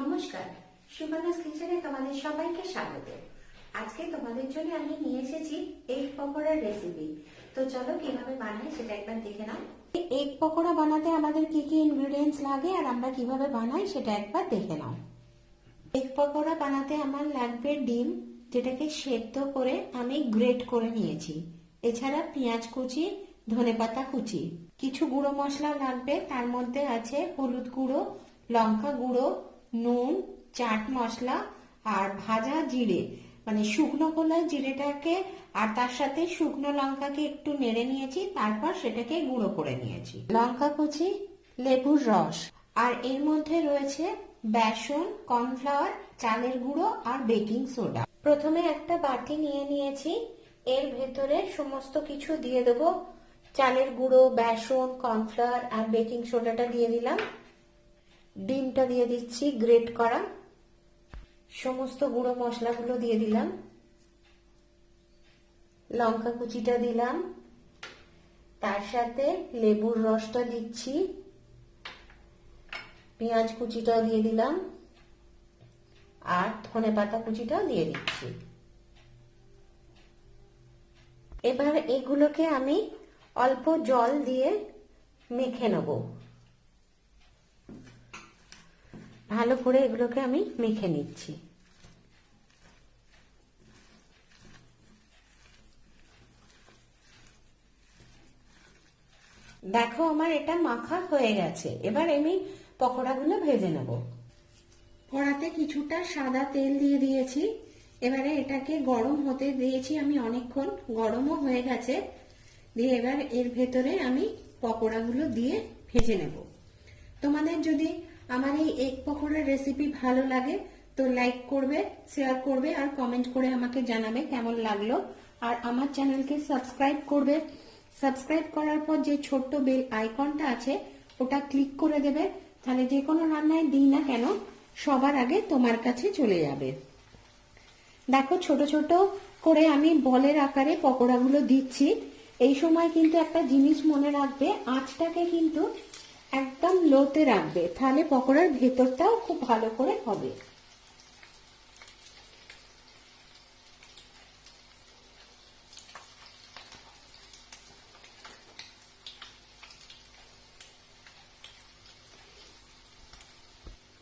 নমস্কার। সুবর্ণাস কিচেনে তোমাদের সবাইকে স্বাগত। আজকে তোমাদের জন্য আমি নিয়ে এসেছি এগ পকোড়ার রেসিপি তো চলো কীভাবে বানাই সেটা একবার দেখে নাও। এগ পকোড়া বানাতে আমাদের কি কি ইনগ্রেডিয়েন্টস লাগে আর আমরা কীভাবে বানাই সেটা একবার দেখে নাও। এগ পকোড়া বানাতে আমার লাগবে ডিম, যেটাকে সেদ্ধ করে আমি গ্রেট করে নিয়েছি। এছাড়া পেঁয়াজ কুচি ধনেপাতা কুচি। কিছু গুঁড়ো মশলা লাগবে, তার মধ্যে আছে হলুদ গুঁড়ো, লঙ্কা গুঁড়ো নুন, চাট মশলা আর ভাজা জিরে। মানে শুকনো কলা জিরেটাকে আর তার সাথে শুকনো লঙ্কাকে একটু নেড়ে নিয়েছি, তারপর সেটাকে গুঁড়ো করে নিয়েছি। লঙ্কা কুচি, লেবুর রস। আর এর মধ্যে রয়েছে বেসন, কর্নফ্লাওয়ার, চালের গুঁড়ো আর বেকিং সোডা। প্রথমে একটা বাটি নিয়ে নিয়েছি, এর ভেতরে সমস্ত কিছু দিয়ে দেবো। চালের গুঁড়ো, বেসন, কর্নফ্লাওয়ার আর বেকিং সোডাটা দিয়ে দিলাম। ডিমটা দিয়ে দিচ্ছি, গ্রেট করা। সমস্ত গুঁড়ো মশলাগুলো দিয়ে দিলাম। লঙ্কা কুচিটা দিলাম। তার সাথে লেবুর রসটা দিচ্ছি। পেঁয়াজ কুচিটাও দিয়ে দিলাম। আর ধনে পাতা কুচিটাও দিয়ে দিচ্ছি। এবার এগুলোকে আমি অল্প জল দিয়ে মেখে নেব। ভালো করে এগুলোকে আমি মেখে নিচ্ছি। দেখো আমার এটা মাখা হয়ে গেছে। এবার আমি পকোড়াগুলো ভেজে নেব। কড়াতে কিছুটা সাদা তেল দিয়ে দিয়েছি। এবারে এটাকে গরম হতে দিয়েছি আমি অনেকক্ষণ। গরমও হয়ে গেছে। দিয়ে এবার এর ভেতরে আমি পকোড়াগুলো দিয়ে ভেজে নেব। তোমাদের যদি আমার এই এগ পকোড়ার রেসিপি ভালো লাগে, তো লাইক করবে শেয়ার করবে আর কমেন্ট করে আমাকে জানাবে কেমন লাগল। আর আমার চ্যানেলকে সাবস্ক্রাইব করবে। সাবস্ক্রাইব করার পর যে ছোট্ট বেল আইকনটা আছে, ওটা ক্লিক করে দেবে। তাহলে যে কোনো রান্নায় দিই না কেন, সবার আগে তোমার কাছে চলে যাবে। দেখো ছোট ছোট করে আমি বলের আকারে পকোড়াগুলো দিচ্ছি। এই সময় কিন্তু একটা জিনিস মনে রাখবে, আঁচটাকে কিন্তু একদম লোতে রাখবে। তাহলে পকোড়ার ভেতরটাও খুব ভালো করে হবে।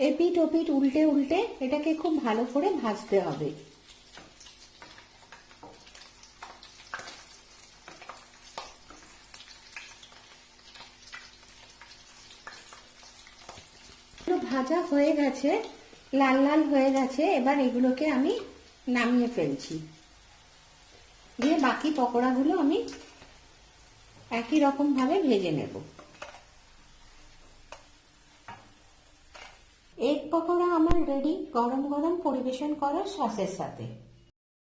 এপিট ওপিট উল্টে উল্টে এটাকে খুব ভালো করে ভাজতে হবে। ভাজা হয়ে গেছে, লাল লাল হয়ে গেছে, এবার এগুলোকে আমি নামিয়ে ফেলছি। দিয়ে বাকি পকোড়াগুলো আমি একই রকম ভাবে ভেজে নেব। এগ পকোড়া আমার রেডি গরম গরম পরিবেশন করার সসের সাথে।